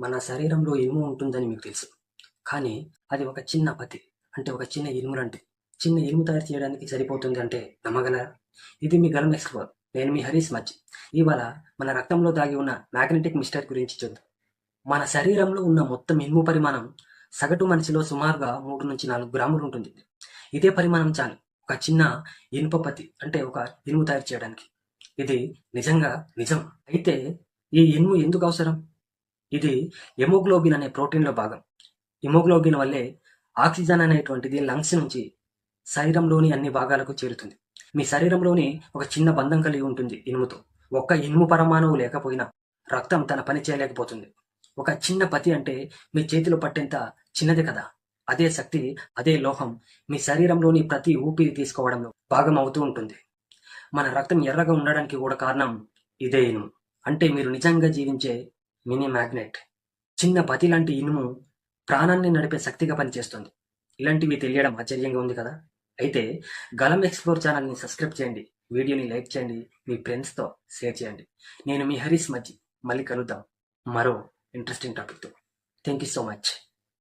మన శరీరంలో ఇనుము ఉంటుందని మీకు తెలుసు. కానీ అది ఒక చిన్న పతి అంటే ఒక చిన్న ఇనుము లాంటిది చిన్న ఇనుము తయారు చేయడానికి సరిపోతుంది అంటే నమ్మగలరా? ఇది మీ గలం ఎక్స్ప్లోర్. నేను మీ హరీష్ మచ్ ఇవాళ మన రక్తంలో దాగి ఉన్న మ్యాగ్నెటిక్ మిస్టర్ గురించి చూద్దాం. మన శరీరంలో ఉన్న మొత్తం ఇనుము పరిమాణం సగటు మనిషిలో సుమారుగా మూడు నుంచి నాలుగు గ్రాములు ఉంటుంది. ఇదే పరిమాణం చాలు. ఒక చిన్న ఇనుప పతి అంటే ఒక ఇనుము తయారు చేయడానికి. ఇది నిజంగా నిజం. అయితే ఈ ఇనుము ఎందుకు అవసరం? ఇది ఎమోగ్లోబిన్ అనే ప్రోటీన్లో భాగం. హిమోగ్లోబిన్ వల్లే ఆక్సిజన్ అనేటువంటిది లంగ్స్ నుంచి శరీరంలోని అన్ని భాగాలకు చేరుతుంది. మీ శరీరంలోని ఒక చిన్న బంధం కలిగి ఉంటుంది ఇనుముతో. ఒక్క ఇనుము పరమాణువు లేకపోయినా రక్తం తన పని చేయలేకపోతుంది. ఒక చిన్న పతి అంటే మీ చేతిలో పట్టేంత చిన్నది కదా. అదే శక్తి అదే లోహం మీ శరీరంలోని ప్రతి ఊపిరి తీసుకోవడంలో భాగం అవుతూ ఉంటుంది. మన రక్తం ఎర్రగా ఉండడానికి కూడా కారణం ఇదే ఇనుము. అంటే మీరు నిజంగా జీవించే మినీ మ్యాగ్నెట్. చిన్న పతి లాంటి ఇనుము ప్రాణాన్ని నడిపే శక్తిగా పనిచేస్తుంది. ఇలాంటివి తెలియడం ఆశ్చర్యంగా ఉంది కదా? అయితే గలం ఎక్స్ప్లోర్ ఛానల్ని సబ్స్క్రైబ్ చేయండి. వీడియోని లైక్ చేయండి. మీ ఫ్రెండ్స్తో షేర్ చేయండి. నేను మీ హరీష్ మజ్జి. మళ్ళీ కలుద్దాం. మరో ఇంట్రెస్టింగ్ టాపిక్తో. Thank you so much.